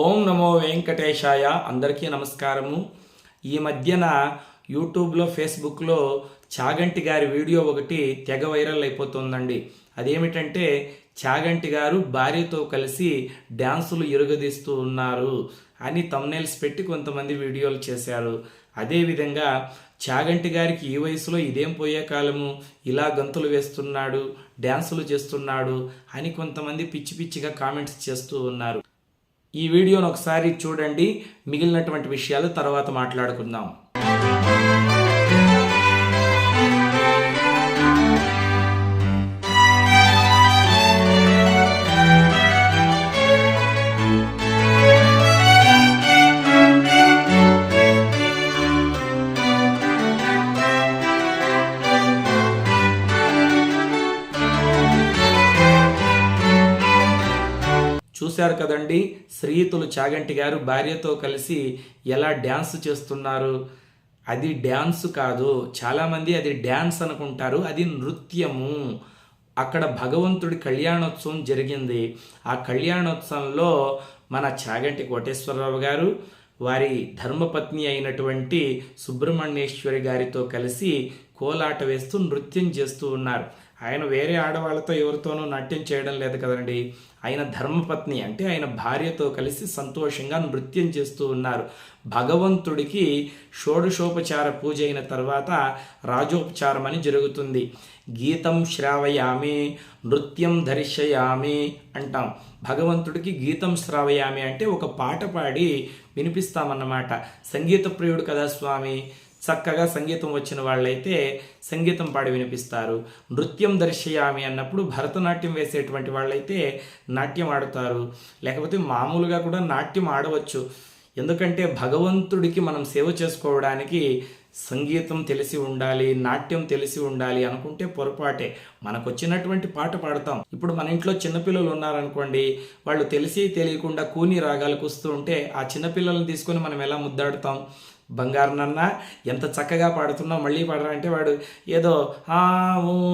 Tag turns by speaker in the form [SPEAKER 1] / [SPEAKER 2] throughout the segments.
[SPEAKER 1] ఓం నమో వెంకటేశాయ అందరికీ నమస్కారము. ఈ మధ్యన యూట్యూబ్లో ఫేస్బుక్లో చాగంటి గారి వీడియో ఒకటి తెగ వైరల్ అయిపోతుందండి. అదేమిటంటే చాగంటి గారు భార్యతో కలిసి డ్యాన్సులు ఇరుగదీస్తూ ఉన్నారు అని తమ్నైల్స్ పెట్టి కొంతమంది వీడియోలు చేశారు. అదేవిధంగా చాగంటి గారికి ఈ వయసులో ఇదేం పోయే కాలము? ఇలా గంతులు వేస్తున్నాడు డ్యాన్సులు చేస్తున్నాడు అని కొంతమంది పిచ్చి పిచ్చిగా కామెంట్స్ చేస్తూ ఉన్నారు. ఈ వీడియోను ఒకసారి చూడండి. మిగిలినటువంటి విషయాలు తర్వాత మాట్లాడుకుందాం. చూశారు కదండి. శ్రీతులు చాగంటి గారు భార్యతో కలిసి ఎలా డ్యాన్స్ చేస్తున్నారు? అది డ్యాన్స్ కాదు. చాలామంది అది డ్యాన్స్ అనుకుంటారు. అది నృత్యము. అక్కడ భగవంతుడి కళ్యాణోత్సవం జరిగింది. ఆ కళ్యాణోత్సవంలో మన చాగంటి కోటేశ్వరరావు గారు వారి ధర్మపత్ని అయినటువంటి సుబ్రహ్మణ్యేశ్వరి గారితో కలిసి కోలాట వేస్తూ నృత్యం చేస్తూ ఉన్నారు. ఆయన వేరే ఆడవాళ్ళతో ఎవరితోనూ నాట్యం చేయడం లేదు కదండి. ఆయన ధర్మపత్ని అంటే ఆయన భార్యతో కలిసి సంతోషంగా నృత్యం చేస్తూ ఉన్నారు. భగవంతుడికి షోడశోపచార పూజ అయిన తర్వాత రాజోపచారం అని జరుగుతుంది. గీతం శ్రావయామి నృత్యం దర్శయామి అంటాం. భగవంతుడికి గీతం శ్రావయామి అంటే ఒక పాట పాడి వినిపిస్తామన్నమాట. సంగీత ప్రియుడు కదా స్వామి? చక్కగా సంగీతం వచ్చిన వాళ్ళైతే సంగీతం పాడి వినిపిస్తారు. నృత్యం దర్శయామి అన్నప్పుడు భరతనాట్యం వేసేటువంటి వాళ్ళైతే నాట్యం ఆడుతారు. లేకపోతే మామూలుగా కూడా నాట్యం ఆడవచ్చు. ఎందుకంటే భగవంతుడికి మనం సేవ చేసుకోవడానికి సంగీతం తెలిసి ఉండాలి నాట్యం తెలిసి ఉండాలి అనుకుంటే పొరపాటే. మనకు వచ్చినటువంటి పాట పాడతాం. ఇప్పుడు మన ఇంట్లో చిన్నపిల్లలు ఉన్నారనుకోండి వాళ్ళు తెలిసి తెలియకుండా కూని రాగాలు కూస్తూ ఉంటే ఆ చిన్నపిల్లల్ని తీసుకొని మనం ఎలా ముద్దాడుతాం? బంగారు నాన్న ఎంత చక్కగా పాడుతున్నావు మళ్ళీ పాడరా అంటే వాడు ఏదో ఆ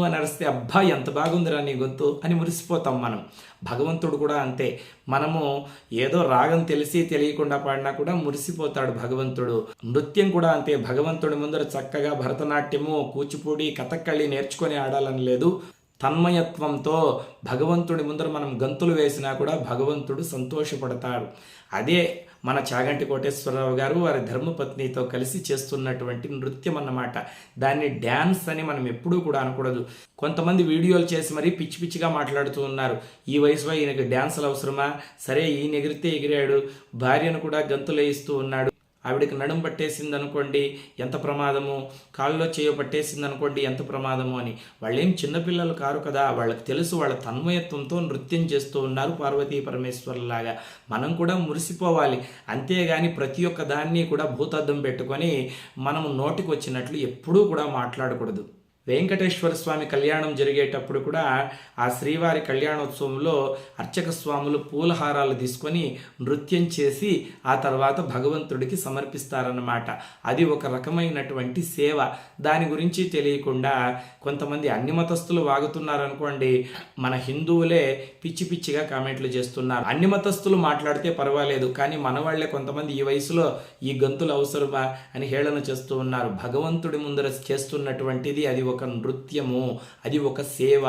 [SPEAKER 1] అని అరిస్తే అబ్బా ఎంత బాగుందిరా నీ గొంతు అని మురిసిపోతాం మనం. భగవంతుడు కూడా అంతే. మనము ఏదో రాగం తెలిసి తెలియకుండా పాడినా కూడా మురిసిపోతాడు భగవంతుడు. నృత్యం కూడా అంతే. భగవంతుడి ముందర చక్కగా భరతనాట్యము కూచిపూడి కథక్కళి నేర్చుకొని ఆడాలని లేదు. తన్మయత్వంతో భగవంతుడి ముందర మనం గంతులు వేసినా కూడా భగవంతుడు సంతోషపడతాడు. అదే మన చాగంటి కోటేశ్వరరావు గారు వారి ధర్మపత్నితో కలిసి చేస్తున్నటువంటి నృత్యం అన్నమాట. దాన్ని డ్యాన్స్ అని మనం ఎప్పుడూ కూడా అనకూడదు. కొంతమంది వీడియోలు చేసి మరీ పిచ్చి పిచ్చిగా మాట్లాడుతూ ఉన్నారు. ఈ వయసులో ఈయనకి డ్యాన్సులు అవసరమా? సరే ఈయన ఎగిరితే ఎగిరాడు. భార్యను కూడా గంతులేయిస్తూ ఉన్నాడు. ఆవిడకి నడుం పట్టేసింది అనుకోండి ఎంత ప్రమాదము? కాళ్ళలో చేయ పట్టేసింది అనుకోండి ఎంత ప్రమాదము అని. వాళ్ళేం చిన్నపిల్లలు కారు కదా వాళ్ళకి తెలుసు వాళ్ళ తన్మయత్వంతో నృత్యం చేస్తూ ఉన్నారు పార్వతీ పరమేశ్వరులాగా మనం కూడా మురిసిపోవాలి. అంతేగాని ప్రతి ఒక్క దాన్ని కూడా భూతద్దం పెట్టుకొని మనం నోటికి వచ్చినట్లు ఎప్పుడూ కూడా మాట్లాడకూడదు. వెంకటేశ్వర స్వామి కళ్యాణం జరిగేటప్పుడు కూడా ఆ శ్రీవారి కళ్యాణోత్సవంలో అర్చక స్వాములు పూలహారాలు తీసుకొని నృత్యం చేసి ఆ తర్వాత భగవంతుడికి సమర్పిస్తారన్నమాట. అది ఒక రకమైనటువంటి సేవ. దాని గురించి తెలియకుండా కొంతమంది అన్ని మతస్థులు వాగుతున్నారనుకోండి మన హిందువులే పిచ్చి పిచ్చిగా కామెంట్లు చేస్తున్నారు. అన్ని మతస్థులు మాట్లాడితే పర్వాలేదు కానీ మన వాళ్ళే కొంతమంది ఈ వయసులో ఈ గంతులు అవసరమా అని హేళన చేస్తూ ఉన్నారు. భగవంతుడి ముందర చేస్తున్నటువంటిది అది ఒక ఒక నృత్యము అది ఒక సేవ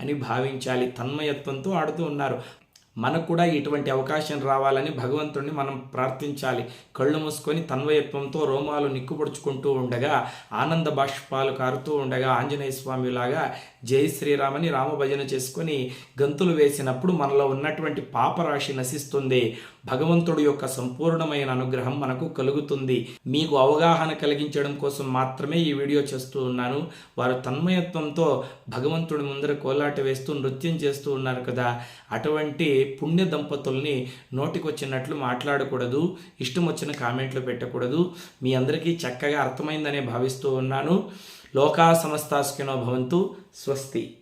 [SPEAKER 1] అని భావించాలి. తన్మయత్వంతో ఆడుతూ ఉన్నారు. మనకు కూడా ఇటువంటి అవకాశం రావాలని భగవంతుడిని మనం ప్రార్థించాలి. కళ్ళు మూసుకొని తన్వయత్వంతో రోమాలు నిక్కుపడుచుకుంటూ ఉండగా ఆనంద బాష్పాలు కారుతూ ఉండగా ఆంజనేయ స్వామిలాగా జై శ్రీరామని రామభజన చేసుకొని గంతులు వేసినప్పుడు మనలో ఉన్నటువంటి పాపరాశి నశిస్తుంది. భగవంతుడి యొక్క సంపూర్ణమైన అనుగ్రహం మనకు కలుగుతుంది. మీకు అవగాహన కలిగించడం కోసం మాత్రమే ఈ వీడియో చేస్తూ ఉన్నాను. వారు తన్మయత్వంతో భగవంతుడి ముందర కోలాట వేస్తూ నృత్యం చేస్తూ ఉన్నారు కదా. అటువంటి పుణ్య దంపతుల్ని నోటికొచ్చినట్లు మాట్లాడకూడదు ఇష్టం వచ్చిన కామెంట్లు పెట్టకూడదు. మీ అందరికీ చక్కగా అర్థమైందనే భావిస్తూ ఉన్నాను. లోకా సమస్తాస్కినో భవంతు స్వస్తి.